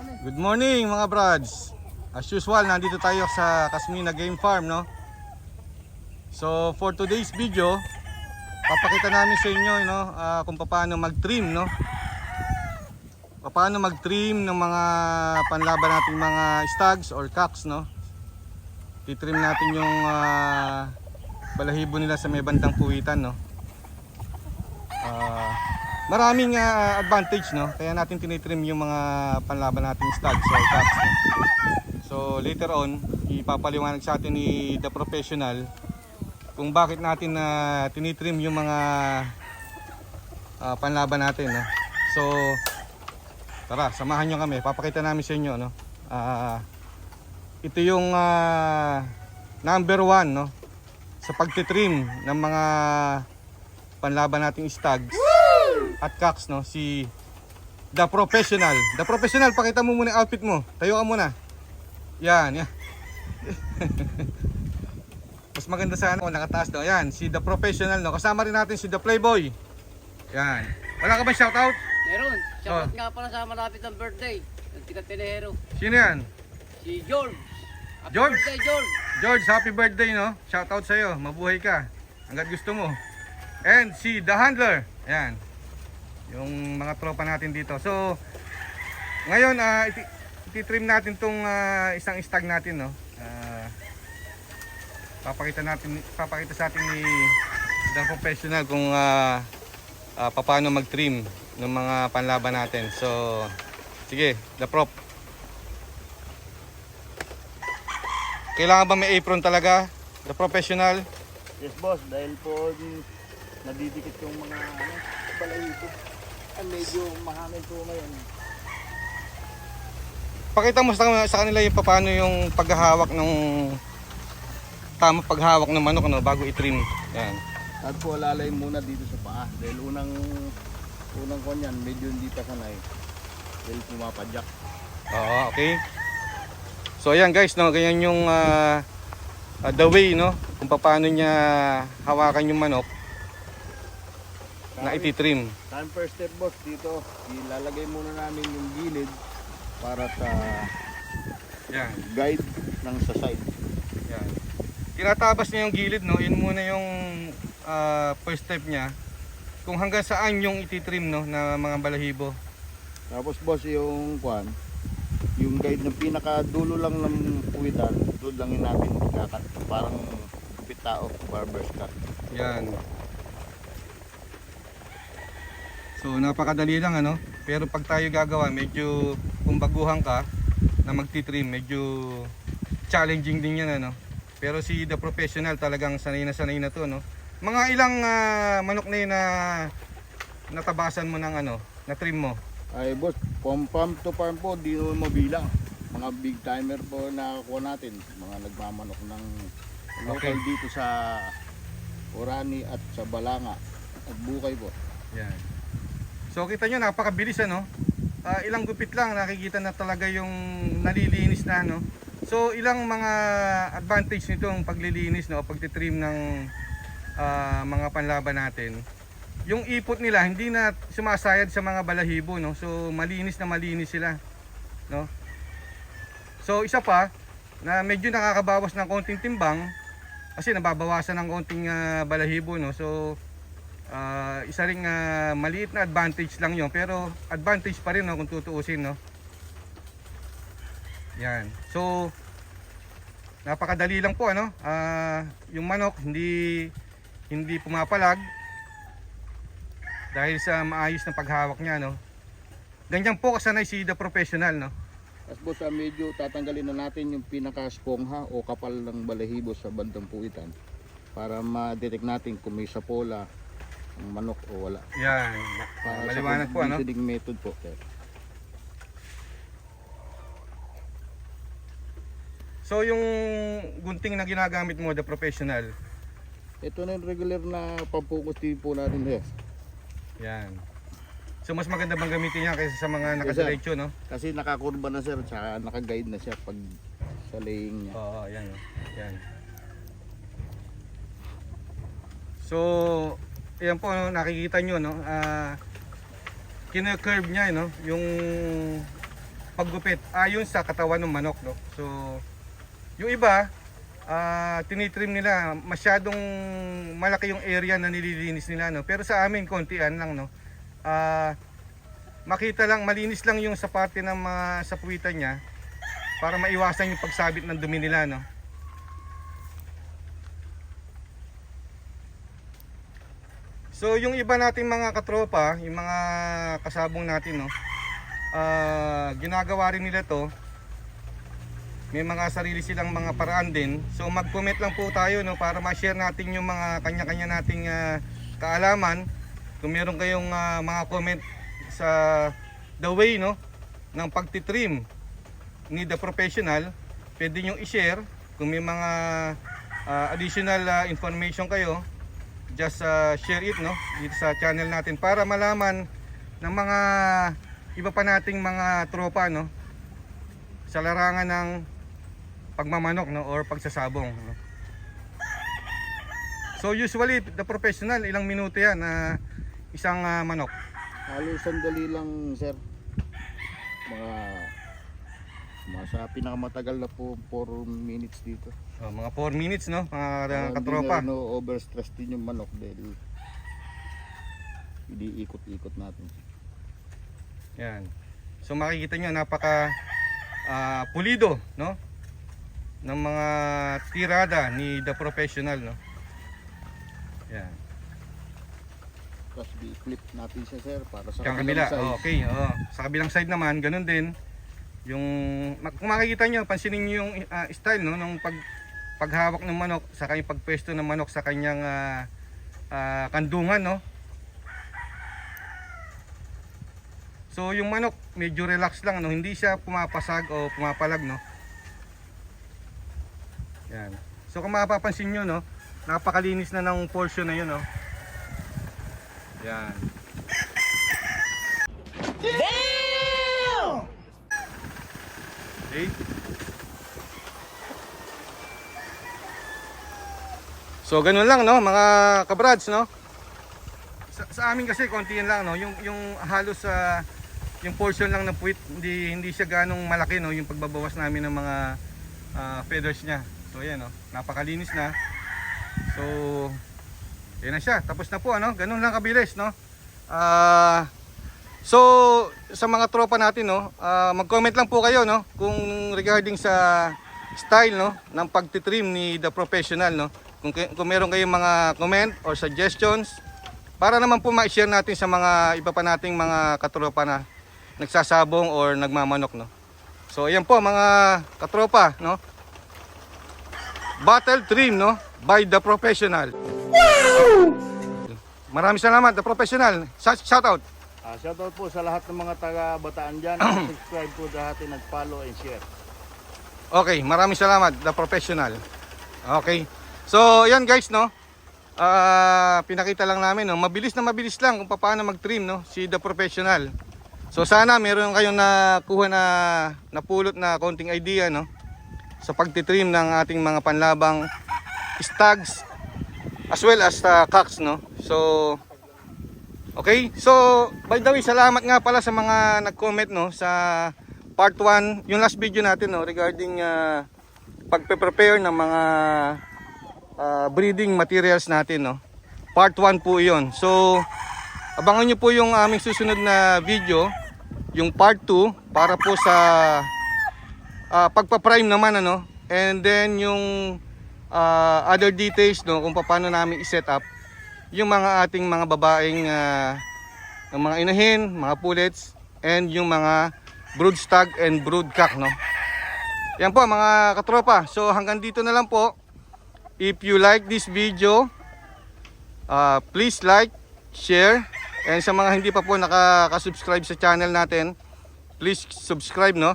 Good morning mga brads. As usual, nandito tayo sa Kasmina Game Farm, no? So, for today's video, papakita namin sa inyo, no, ah, kung paano mag-trim, no? Paano mag-trim ng mga panlaban nating mga stags or cocks, no? Titrim natin yung ah, balahibo nila sa may bandang puwitan, no? Ah, maraming ah, advantage no? Kaya natin tinitrim yung mga panlaban nating stags or cocks no? so later on ipapaliwanag sa atin ni the professional kung bakit natin na tinitrim yung mga ah, panlaban natin no? So tara samahan nyo kami. Papakita namin sa inyo no? Ah, ito yung ah, number one no? Sa pagtitrim ng mga panlaban nating stags at cocks no si The Professional. The Professional, pakita mo muna yung outfit mo. Tayo ka muna. Yan, yan. Mas maganda sana kung nakataas no. Yan, si The Professional no. Kasama rin natin si The Playboy. Yan. Wala ka ba shoutout? Meron. Shoutout Oh. nga pala sa malapit ng birthday. Ng tiga Tenehero. Sino yan? Si George. Happy George? birthday, George. George, happy birthday no. Shoutout sa iyo. Mabuhay ka. Hanggat gusto mo. And si The Handler. Yan. Yung mga tropa natin dito. So, ngayon, ah iti- ititrim natin tong ah, isang stag natin, no? Ah, papakita natin, papakita sa atin ni The Professional kung ah ah, paano mag-trim ng mga panlaban natin. So, sige, The Prop. Kailangan ba may apron talaga? The Professional? Yes boss, dahil po nadidikit yung mga ano, balahibo. Ay, medyo mahangin po ngayon. Pakita mo sa, sa kanila yung paano yung paghahawak ng tama paghawak ng manok no bago i-trim. Yan. At po alalay muna dito sa paa. Dahil unang unang kon yan, medyo hindi pa sanay. Dahil pumapadyak. Oo, okay. So ayan guys, no, ganyan yung ah, ah, the way no kung paano niya hawakan yung manok na ititrim. Time first step boss dito, ilalagay muna namin yung gilid para sa Yan. guide ng sa side. Yan. Tinatabas niya yung gilid, no? Yun muna yung ah, first step niya. Kung hanggang saan yung ititrim, no, na mga balahibo. Tapos boss yung kwan, yung guide ng pinakadulo lang ng puwitan, doon lang yun natin ikakat. Parang kupit tao, barber's cut. Yan. So napakadali lang ano. Pero pag tayo gagawa, medyo kung baguhan ka na magtitrim, medyo challenging din yan ano. Pero si the professional talagang sanay na sanay na to no. Mga ilang ah, manok na yun na natabasan mo ng ano, na trim mo. Ay boss, from farm to farm po, di mo mabilang. Mga big timer po na nakuha natin. Mga nagmamanok ng local Okay. dito sa Orani at sa Balanga at Bukay po. Yan. So kita nyo, napakabilis ano. Ah, ilang gupit lang nakikita na talaga yung nalilinis na no. So ilang mga advantage nitong paglilinis no, pagtitrim ng ah, mga panlaban natin. Yung ipot nila hindi na sumasayad sa mga balahibo no. So malinis na malinis sila no. So isa pa na medyo nakakabawas ng konting timbang kasi nababawasan ng konting ah, balahibo no. So Ah, isa ring ah, maliit na advantage lang 'yon pero advantage pa rin no kung tutuusin no. Yan. So napakadali lang po ano. Ah, yung manok hindi hindi pumapalag dahil sa maayos na paghawak niya no. Ganyan po kasanay si the professional no. Tapos boss, ah, medyo tatanggalin na natin yung pinaka-spongha o kapal ng balahibo sa bandang puwitan para ma-detect natin kung may sapola ang manok o wala. Yan. Para Maliwanag po ano. conditioning method po. sir. So yung gunting na ginagamit mo the professional. Ito na yung regular na pampukus po natin sir. Yan. So mas maganda bang gamitin yan kaysa sa mga nakadiretso, no? Kasi nakakurba na sir, tsaka naka-guide na siya pag sa laying niya. Oo, yan. oh. Yan. So, ayan po, no, nakikita nyo, no? Ah, kina-curve niya, no? Yung paggupit ayon sa katawan ng manok no. So yung iba ah tinitrim nila masyadong malaki yung area na nililinis nila no. Pero sa amin kontian lang no. Ah makita lang malinis lang yung sa parte ng mga sa puwitan niya para maiwasan yung pagsabit ng dumi nila no. So yung iba nating mga katropa, yung mga kasabong natin no, ah ginagawa rin nila to. May mga sarili silang mga paraan din. So mag-comment lang po tayo no para ma-share natin yung mga kanya-kanya nating ah, kaalaman. Kung meron kayong ah, mga comment sa the way no ng pagtitrim ni the professional, pwede nyo i-share kung may mga ah, additional ah, information kayo just uh, share it no dito sa channel natin para malaman ng mga iba pa nating mga tropa no sa larangan ng pagmamanok no or pagsasabong no? So usually the professional ilang minuto yan na isang ah, manok Halos sandali lang, sir. Mga, mga sa pinakamatagal na po 4 minutes dito. Oh, mga 4 minutes no mga uh, hindi katropa na, no, overstress din yung manok dahil hindi ikot-ikot natin. Yan. So makikita nyo napaka ah, pulido, no? ng mga tirada ni the professional, no? Yan. Tapos i-flip natin siya, sir, para sa Yung kabilang kabila. side. Oh, okay, oh. Sa kabilang side naman, ganun din. Yung kung makikita nyo, pansinin nyo yung ah, style no ng pag paghawak ng manok sa kanyang pagpwesto ng manok sa kanyang ah, ah, kandungan, no? So yung manok medyo relax lang no, hindi siya pumapasag o pumapalag no. Yan. So kung mapapansin nyo no, napakalinis na ng portion na yun no. Yan. Okay. So ganun lang no mga kabrads no. Sa, sa amin kasi konti yan lang no, yung yung halos sa yung portion lang ng puwit hindi hindi siya ganong malaki no yung pagbabawas namin ng mga ah, feathers niya. So ayan no, napakalinis na. So yan na siya. Tapos na po ano, ganun lang kabilis no. Ah So sa mga tropa natin no, ah, mag-comment lang po kayo no kung regarding sa style no ng pagtitrim ni the professional no. Kung kung meron kayong mga comment or suggestions para naman po ma-share natin sa mga iba pa nating mga katropa na nagsasabong or nagmamanok no. So ayan po mga katropa no. Battle trim no by the professional. Maraming salamat the professional. Shout out. Ah, shoutout po sa lahat ng mga taga Bataan dyan. subscribe po dahati, nag-follow and share. Okay, maraming salamat, the professional. Okay. So, yan guys, no. Ah, pinakita lang namin, no. Mabilis na mabilis lang kung paano mag-trim, no, si the professional. So, sana meron kayong nakuha na napulot na konting idea, no, sa pagtitrim ng ating mga panlabang stags as well as uh, cocks, no. So, Okay? So, by the way, salamat nga pala sa mga nag-comment no sa part 1, yung last video natin no regarding uh, pagpe-prepare ng mga ah, breeding materials natin no. Part 1 po 'yon. So, abangan niyo po yung aming susunod na video, yung part 2 para po sa ah, pagpa-prime naman ano. And then yung ah, other details no kung paano namin i-set up yung mga ating mga babaeng ah, ng mga inahin, mga pullets and yung mga brood stag and brood cock no. Yan po mga katropa. So hanggang dito na lang po. If you like this video, ah, please like, share and sa mga hindi pa po nakaka-subscribe sa channel natin, please subscribe no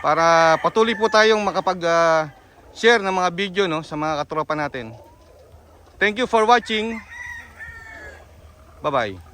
para patuloy po tayong makapag ah, share ng mga video no sa mga katropa natin. Thank you for watching. Bye-bye.